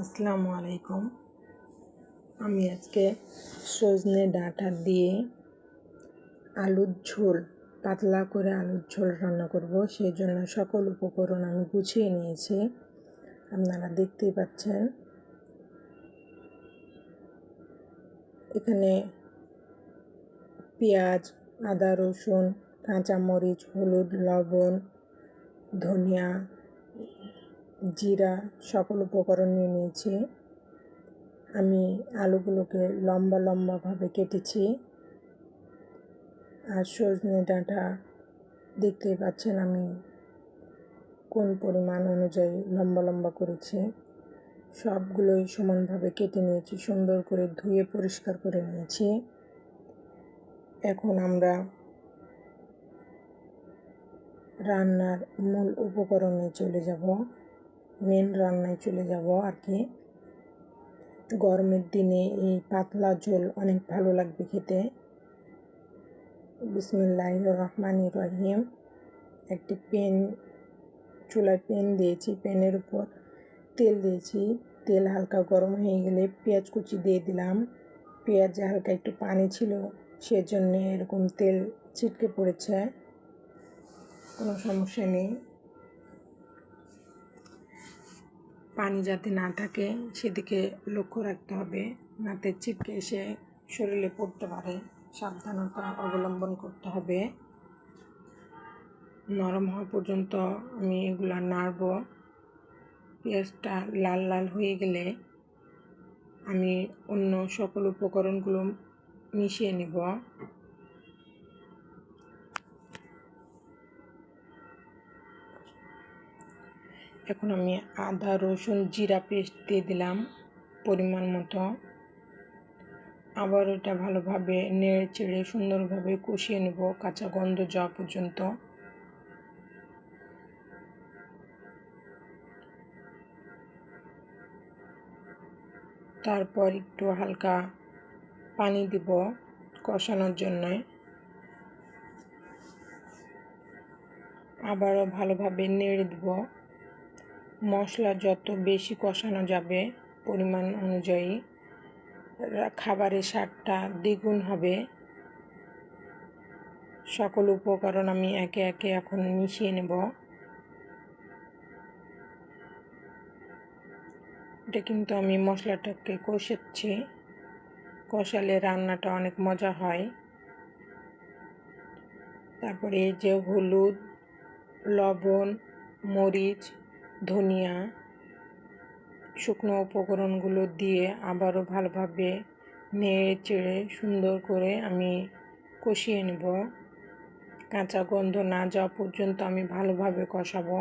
আসসালামু আলাইকুম। আমি আজকে সজনে ডাঁটা দিয়ে আলুর ঝোল, পাতলা করে আলুর ঝোল রান্না করব। সেই জন্য সকল উপকরণ আমি গুছিয়ে নিয়েছি। আপনারা দেখতেই পাচ্ছেন। এখানে পেঁয়াজ, আদা, রসুন, কাঁচামরিচ, হলুদ, লবণ, ধনিয়া জিরা সকল উপকরণ নিয়ে নিয়েছি। আমি আলুগুলোকে লম্বা লম্বাভাবে কেটেছি। আর সজনে ডাঁটা, দেখতেই পাচ্ছেন আমি কোন পরিমাণ অনুযায়ী লম্বা লম্বা করেছি। সবগুলোই সমানভাবে কেটে নিয়েছি, সুন্দর করে ধুয়ে পরিষ্কার করে নিয়েছি। এখন আমরা রান্নার মূল উপকরণে চলে যাব। মেন রান্নায় চলে যাব আর কি গরমের দিনে এই পাতলা ঝোল অনেক ভালো লাগবে খেতে। বিসমিল্লাহ রহমান রহিম। একটি পেন চুলায় পেন দিয়েছি পেনের উপর তেল দিয়েছি। তেল হালকা গরম হয়ে গেলে পেঁয়াজ কুচি দিয়ে দিলাম। পেঁয়াজে হালকা একটু পানি ছিল, সেজন্য এরকম তেল ছিটকে পড়েছে। কোনো সমস্যা নেই। পানি যাতে না থাকে, সেদিকে লক্ষ্য রাখতে হবে। নাতে ছিটকে এসে শরীরে পড়তে পারে, সাবধানতা অবলম্বন করতে হবে। নরম হওয়া পর্যন্ত আমি এগুলো নাড়ব। পেঁয়াজটা লাল লাল হয়ে গেলে আমি অন্য সকল উপকরণগুলো মিশিয়ে নেব। এখন আমি আদা, রসুন, জিরা পেস্ট দিয়ে দিলাম পরিমাণ মতো। আবার এটা ভালোভাবে নেড়ে চেড়ে সুন্দরভাবে কষিয়ে নেব, কাঁচা গন্ধ যাওয়া পর্যন্ত। তারপর একটু হালকা পানি দিব কষানোর জন্য। আবারও ভালোভাবে নেড়ে দেব। মশলা যত বেশি কষানো যাবে পরিমাণ অনুযায়ী খাবারের স্বাদটা দ্বিগুণ হবে। সকল উপকরণ আমি একে একে এখন মিশিয়ে নেব। এটা কিন্তু আমি মশলাটাকে কষাচ্ছি। কষালে রান্নাটা অনেক মজা হয়। তারপরে এই যে হলুদ, লবণ, মরিচ ধনিয়া, শুকনো উপকরণগুলো দিয়ে আবারও ভালোভাবে নেড়ে চেড়ে সুন্দর করে আমি কষিয়ে নেব। কাঁচা গন্ধ না যাওয়া পর্যন্ত আমি ভালোভাবে কষাবো।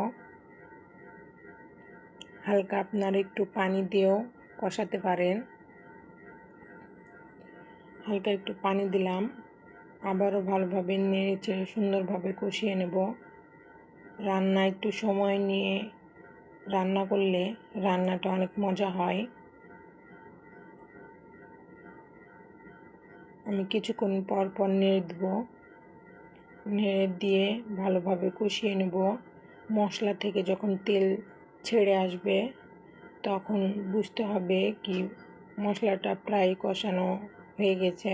হালকা আপনার একটু পানি দিয়েও কষাতে পারেন। হালকা একটু পানি দিলাম। আবারও ভালোভাবে নেড়ে চেড়ে সুন্দরভাবে কষিয়ে নেব। রান্না একটু সময় নিয়ে রান্না করলে রান্নাটা অনেক মজা হয়। আমি কিছুক্ষণ পর পর নেড়ে দেবো। নেড়ে দিয়ে ভালোভাবে কষিয়ে নেব। মশলা থেকে যখন তেল ছেড়ে আসবে, তখন বুঝতে হবে কি মশলাটা প্রায় কষানো হয়ে গেছে।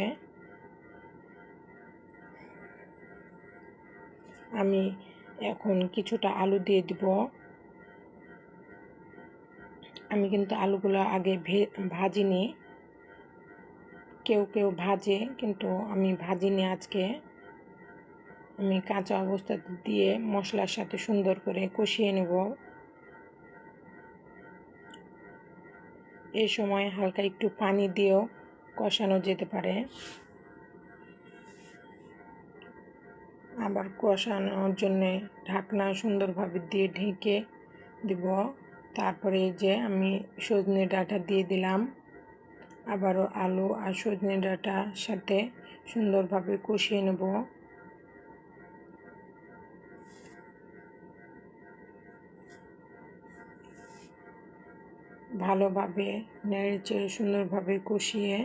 আমি এখন কিছুটা আলু দিয়ে দিব। আমি কিন্তু আলুগুলো আগে ভাজিনি। কেউ কেউ ভাজে, কিন্তু আমি ভাজিনি আজকে। আমি কাঁচা অবস্থা দিয়ে মশলার সাথে সুন্দর করে কষিয়ে নেব। এই সময় হালকা একটু পানি দিয়েও কষানো যেতে পারে। আবার কষানোর জন্যে ঢাকনা সুন্দরভাবে দিয়ে ঢেকে দিব। তারপরে যে আমি সজনে ডাটা দিয়ে দিলাম। আবারও আলু আর সজনে ডাঁটার সাথে সুন্দরভাবে কষিয়ে নেব। ভালোভাবে নেড়ে চেড়ে সুন্দরভাবে কষিয়ে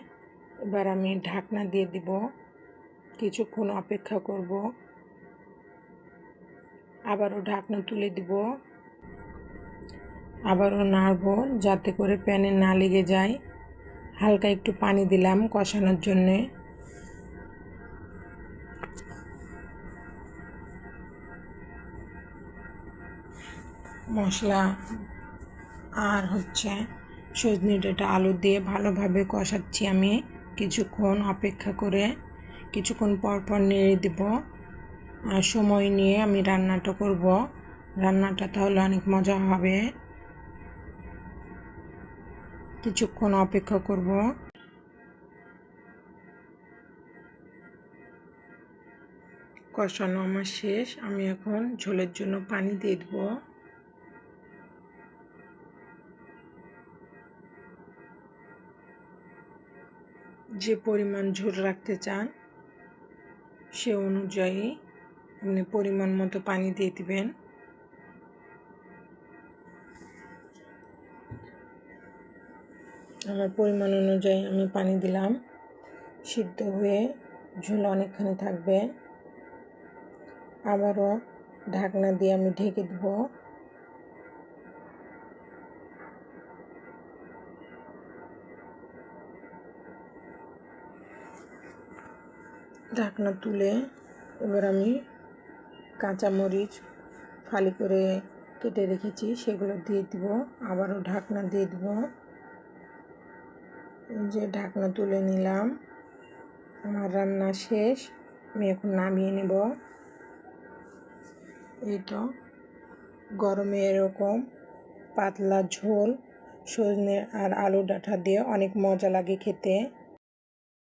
এবার আমি ঢাকনা দিয়ে দিব। কিছুক্ষণ অপেক্ষা করব। আবারও ঢাকনা তুলে দিব। আবারও নাড়বো যাতে করে প্যানে না লেগে যায়। হালকা একটু পানি দিলাম কষানোর জন্যে। মশলা আর হচ্ছে সজনে ডাঁটা আলু দিয়ে ভালোভাবে কষাচ্ছি আমি। কিছুক্ষণ অপেক্ষা করে কিছুক্ষণ পর পর নেড়ে দেব। সময় নিয়ে আমি রান্নাটা করব। রান্নাটা তাহলে অনেক মজা হবে। কিছুক্ষণ অপেক্ষা করব। কষানো আমার শেষ, আমি এখন ঝোলের জন্য পানি দিয়ে দেবো। যে পরিমাণ ঝোল রাখতে চান, সে অনুযায়ী আপনি পরিমাণ মতো পানি দিয়ে দিবেন। আমার পরিমাণ অনুযায়ী আমি পানি দিলাম। সিদ্ধ হয়ে ঝোল অনেকখানি থাকবে। আবারও ঢাকনা দিয়ে আমি ঢেকে দেবো। ঢাকনা তুলে এবার আমি কাঁচামরিচ ফালি করে কেটে রেখেছি, সেগুলো দিয়ে দিব। আবারও ঢাকনা দিয়ে দিব। যে ঢাকনা তুলে নিলাম। আমার রান্না শেষ। আমি এখন নামিয়ে নেব। এই তো, গরমে এরকম পাতলা ঝোল, সজনে আর আলু ডাঁটা দিয়ে অনেক মজা লাগে খেতে।